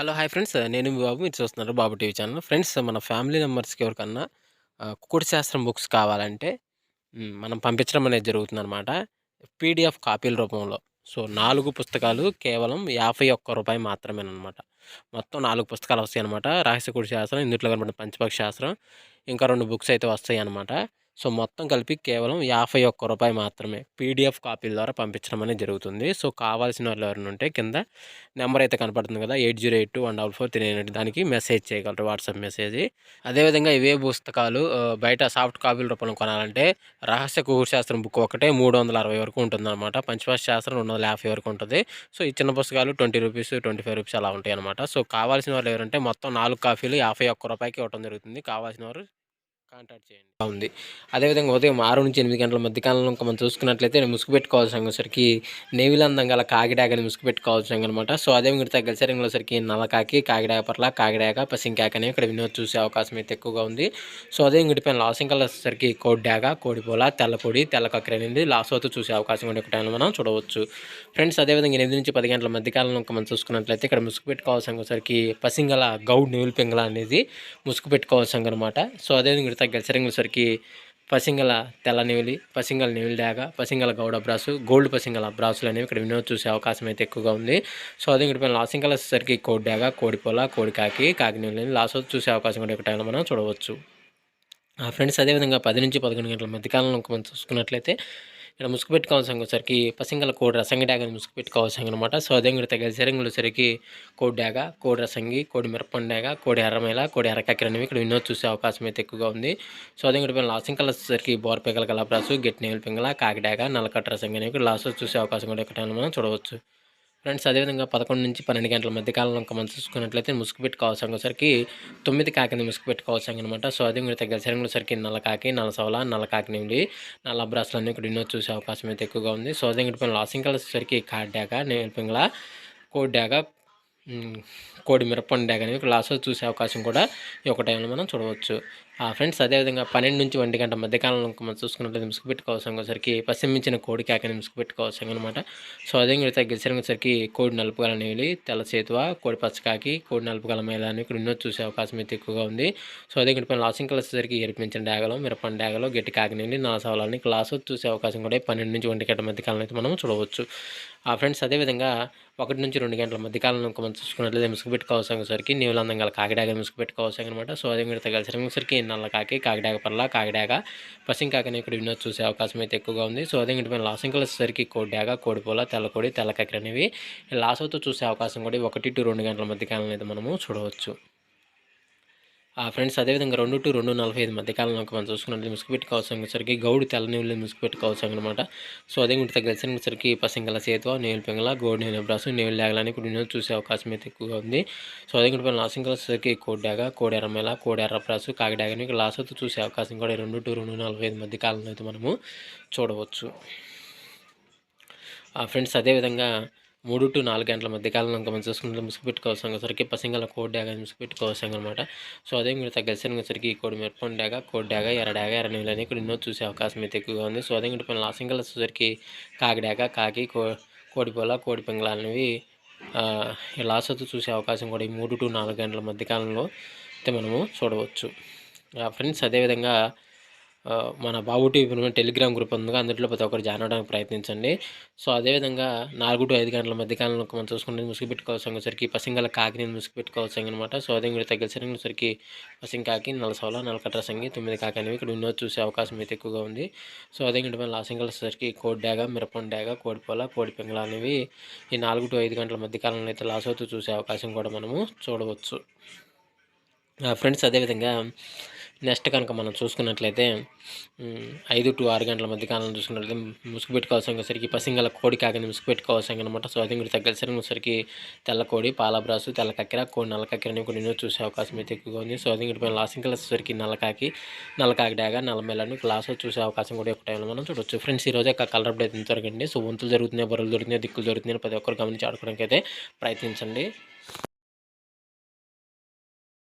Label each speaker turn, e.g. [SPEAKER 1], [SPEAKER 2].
[SPEAKER 1] Hello hi friends. నేను మీ బాబు. మీరు చూస్తున్నారు బాబు టీవీ ఛానల్. ఫ్రెండ్స్ మన ఫ్యామిలీ మెంబర్స్కి ఎవరికన్నా కుకుడు శాస్త్రం బుక్స్ కావాలంటే మనం పంపించడం అనేది జరుగుతుంది అనమాట పీడిఎఫ్ కాపీల రూపంలో. సో నాలుగు పుస్తకాలు కేవలం యాభై ఒక్క రూపాయి మాత్రమేనమాట మొత్తం నాలుగు పుస్తకాలు వస్తాయి అనమాట రహస్యకుడి శాస్త్రం ఇందులో కనబడిన పంచపక్ష శాస్త్రం ఇంకా రెండు బుక్స్ అయితే వస్తాయి అనమాట సో మొత్తం కలిపి కేవలం యాభై ఒక్క రూపాయి మాత్రమే పీడిఎఫ్ కాపీల ద్వారా పంపించడం అనేది జరుగుతుంది. సో కావాల్సిన వాళ్ళు ఎవరైనా ఉంటే కింద నెంబర్ అయితే కనపడుతుంది కదా eight zero eight two one double four three eight దానికి మెసేజ్ చేయగలరు వాట్సాప్ మెసేజ్. అదేవిధంగా ఇవే పుస్తకాలు బయట సాఫ్ట్ కాపీల రూపంలో కొనాలంటే రహస్య శాస్త్రం బుక్ ఒకటే మూడు వందల అరవై వరకు ఉంటుంది అనమాట శాస్త్రం రెండు వందల యాభై వరకు ఉంటుంది. సో ఈ చిన్న పుస్తకాలు twenty rupees twenty five rupees అలా ఉంటాయి అనమాట సో కావాల్సిన వాళ్ళు ఎవరంటే మొత్తం నాలుగు కాఫీలు యాభై ఒక్క రూపాయికి ఇవ్వడం జరుగుతుంది. కావాల్సిన వారు కాంటాక్ట్ చేయండి. ఉంది అదేవిధంగా ఉదయం ఆరు నుంచి ఎనిమిది గంటల మధ్యకాలంలో ఇంకా మనం చూసుకున్నట్లయితే ముసుగు పెట్టుకోవాల్సిన సరికి నేవిలందం గల కాకిడాకని ముసుగు పెట్టుకోవాల్సిన అనమాట సో అదేవిధంగా మీరు నలకాకి సరికి నల్లకాకి కాకిడాక పర్ల కాకిడాక పసింకాక అని ఇక్కడ వినోద్ చూసే అవకాశం అయితే ఎక్కువగా ఉంది. సో అదే పైన లాసింగ్ కలర్ సరికి కోడ్డాక కోడిపోల తెల్లపొడి తెల్ల కక్కర అనేది లాసోతో చూసే అవకాశం ఉండే టైంలో మనం చూడవచ్చు. ఫ్రెండ్స్ అదేవిధంగా ఎనిమిది నుంచి పది గంటల మధ్యకాలంలో ఇంకా మనం చూసుకున్నట్లయితే ఇక్కడ ముసుగు పెట్టుకోవాల్సిన సరికి పసింగల గౌడ్ నెవులు పింగళ అనేది ముసుగు పెట్టుకోవాల్సిన అనమాట సో అదేవిధంగా తగ్గ సరికి పసింగల తెల్ల నెవిలి పసింగల నివిలి డాగ పసింగల గౌడ బ్రాసు గోల్డ్ పసింగల బ్రాసులు అనేవి ఇక్కడ వినోద్ చూసే అవకాశం అయితే ఎక్కువగా ఉంది. సో అదే ఇక్కడ లాసింగల సరికి కోడి డాగ కోడిపోల కోడికాకి కాకి నెవిలి లాస్ చూసే అవకాశం కూడా ఇక్కడ మనం చూడవచ్చు. ఫ్రెండ్స్ అదేవిధంగా పది నుంచి పదకొండు గంటల మధ్యకాలంలో మనం చూసుకున్నట్లయితే ఇక్కడ ముసుగు పెట్టుకోవాల్సిన వచ్చరికి పసింగల కోడి రసంగి డ్యాగ్ ముసుగు పెట్టుకోవాల్సిన అనమాట సో అదే కూడా తగ్గ సరికి కోడి డ్యాగ కోడి రసంగి కోడి మిరపండి డ్యాగ కోడి ఎర్రమైల కోడి ఎర్రకక్కర అనేవి ఇక్కడ వినోద్ చూసే అవకాశం అయితే ఎక్కువగా ఉంది. సో అదే కూడా లాసింగ్ కలర్ సరికి బోర్ పెంగల కలబ్రాసు గట్టి నేల పెంగల కాకి నల్లకట్ట రసంగి అనేవి ఇక్కడ లాస్ట్ చూసే అవకాశం కూడా ఇక్కడ మనం చూడవచ్చు. ఫ్రెండ్స్ అదేవిధంగా పదకొండు నుంచి పన్నెండు గంటల మధ్య కాలంలో మనం చూసుకున్నట్లయితే ముసుగు పెట్టుకోవాల్సిన సరికి తొమ్మిది కాకిని ముసుగు పెట్టుకోవాల్సిన అనమాట సో అదే మీరు తగ్గ శరంగుల సరికి నల్ల కాకి నల్ల సవల నల్ల కాకి నుండి నల్ల బ్రాస్లు అన్నీ ఇక్కడ ఎన్నో చూసే అవకాశం అయితే ఎక్కువగా ఉంది. సో అదే ఇక్కడ లాసింగ్ కలర్ కాడ్డాక నేర్పింగల కోడ్డాక కోడి మిరపండి కానీ చూసే అవకాశం కూడా ఈ ఒక టైంలో మనం చూడవచ్చు. ఫ్రెండ్స్ అదేవిధంగా పన్నెండు నుంచి ఒంటి గంట మధ్యకాలంలో మనం చూసుకున్నట్లయితే ముసుగు పెట్టుకోవాల్సిన సరికి పశ్చిమించిన కోడి కాకని ముసుగు పెట్టుకోవాల్సిన అనమాట సో అదే మీరు సరికి కోడి నలుపుగల నీళ్ళు తెల్ల చేతువ కోడి పచ్చకాకి కోడి నలుపుగల మేళ అని ఇక్కడ ఎన్నో చూసే అవకాశం అయితే ఎక్కువగా ఉంది. సో అదే ఇక్కడ లాసింగ్ వచ్చేసరికి ఎరిపించిన డాగలు మిరపండి డాగలు గట్టి కాకి నాసవాలని క్లాస్ చూసే అవకాశం కూడా పన్నెండు నుంచి ఒంటి గంట మధ్యకాలం అయితే మనం చూడవచ్చు. ఆ ఫ్రెండ్స్ అదేవిధంగా ఒకటి నుంచి రెండు గంటల మధ్యకాలంలో మనం చూసుకున్నట్లయితే ముసుగు పెట్టుకోవాల్సిన సరికి నీళ్ళు అందంగా కాకిడాగ ముసుగు పెట్టుకోవాల్సిన అనమాట సో అదే మీరు సరికి నల్లకాకి కాకిడాక పర్ల కాకిడాక పసింకాకని ఇక్కడ వినోద్ చూసే అవకాశం అయితే ఎక్కువగా ఉంది. సో అదే ఇంటి లాసింగ్ వచ్చేసరికి కోడిడాక కోడిపోల తెల్లకోడి తెల్లకాకి అనేవి లాసోతో చూసే అవకాశం కూడా ఒకటి టు రెండు గంటల మధ్య కాలంలో అయితే మనము చూడవచ్చు. ఫ్రెండ్స్ అదేవిధంగా రెండు టు రెండు నలభై ఐదు మధ్యకాలంలో మనం చూసుకున్నట్లయితే ముసుగు పెట్టుకోవాల్సిన సరికి గౌడు తెల్ల నీళ్ళు ముసుగు పెట్టుకోవాల్సి అనమాట. సో అదే ఇంటి తగ్గలిసిన సరికి పసింగల సేతువ నీళ్ళు పెంగల గోడు నీళ్ళు బ్రాసు నీళ్ళు లేగలని కూడా చూసే అవకాశం అయితే ఎక్కువగా ఉంది. సో అదే ఇంటి లాసింగ్ సరికి కోడ్డాగా కోడి ఎర్రమేళ కోడి ఎర్రప్రాసు కాకిడాగని లాస్ అవుతూ చూసే అవకాశం కూడా రెండు టు రెండు నలభై ఐదు మధ్యకాలంలో అయితే మనము చూడవచ్చు. ఫ్రెండ్స్ అదేవిధంగా మూడు టు నాలుగు గంటల మధ్య కాలంలో మనం చూసుకుంటే ముసుగు పెట్టుకోవాల్సిన సరికి పసింగల కోడి డాగా ముసుగు పెట్టుకోవాల్సిన అనమాట సో అదే మీరు తగ్గసిన సరికి కోడి మిరపండి డాగా కోడ్ డాగా ఎర్ర డాగా ఎర్ర నీళ్ళు అని ఇక్కడ ఎన్నో చూసే అవకాశం అయితే ఎక్కువగా ఉంది. సో అదే పైన లాసింగల సరికి కాకి డాగా కాకి కో కోడిపోల కోడి పింగళ అనేవి లాసతో చూసే అవకాశం కూడా ఈ మూడు టు నాలుగు గంటల మధ్య కాలంలో అయితే మనము చూడవచ్చు. ఫ్రెండ్స్ అదేవిధంగా మన బాబు టీవీ టెలిగ్రామ్ గ్రూప్ ఉంది అందులో ప్రతి ఒక్కరు జాయిన్ అవడానికి ప్రయత్నించండి. సో అదేవిధంగా నాలుగు టు ఐదు గంటల మధ్య కాలంలో మనం చూసుకుంటే ముసుగు పెట్టుకోవాల్సిన సరికి పసింగల కాకిని ముసుగు పెట్టుకోవాల్సింది అనమాట. సో అదే మీరు తగ్గిన సరికి పసింకాకి నలసోల నలకట్ర సంగి తొమ్మిది కాకి అనేవి ఇక్కడ వినోద్ చూసే అవకాశం అయితే ఎక్కువగా ఉంది. సో అదే ఇంటి మన లాసింగల కోడి డాగ మిరపం డాగ కోడిపోల కోడి అనేవి ఈ నాలుగు టు ఐదు గంటల మధ్య కాలంలో అయితే లాస్ అవుతూ చూసే అవకాశం కూడా మనము చూడవచ్చు. ఫ్రెండ్స్ అదేవిధంగా నెక్స్ట్ కనుక మనం చూసుకున్నట్లయితే ఐదు టు ఆరు గంటల మధ్య కాలంలో చూసుకున్నట్లయితే ముసుగు పెట్టుకోవాల్సిన సరికి పసింగల కోడి కాకని ముసుగు పెట్టుకోవాల్సింది అనమాట సో అది మీరు తగ్గసరికి తెల్ల కోడి పాలబ్రాసు తెల్ల కక్కెర కోడి నల్ల కక్కెర అని కొన్ని చూసే అవకాశం అయితే ఎక్కువగా ఉంది. సో అది ఇంటి లాసింగ్ కలర్ సరికి నల్లకాకి నల్లకాకి డాగా నల్లమెల్లని క్లాస్ చూసే అవకాశం కూడా ఒక టైంలో మనం చూడవచ్చు ఫ్రెండ్స్ ఈ రోజు కలర్ అప్డేట్ ఇంతవరకు సో వంతులు జరుగుతున్నాయి బరువులు దొరుకుతున్నాయి దిక్కులు జరుగుతున్నాయి ప్రతి ఒక్కరు గమనించి ఆడుకోవడానికి అయితే ప్రయత్నించండి.